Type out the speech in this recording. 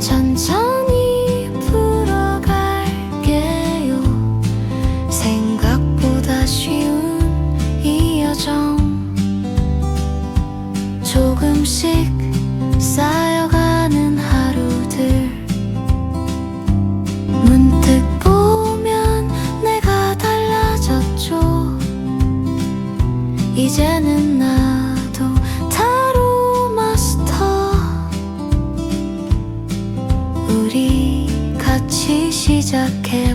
천천히 풀어갈게요. 생각보다 쉬운 이 여정. 조금씩 쌓여가는 하루들. 문득 보면 내가 달라졌죠. 이제는 나 생각해.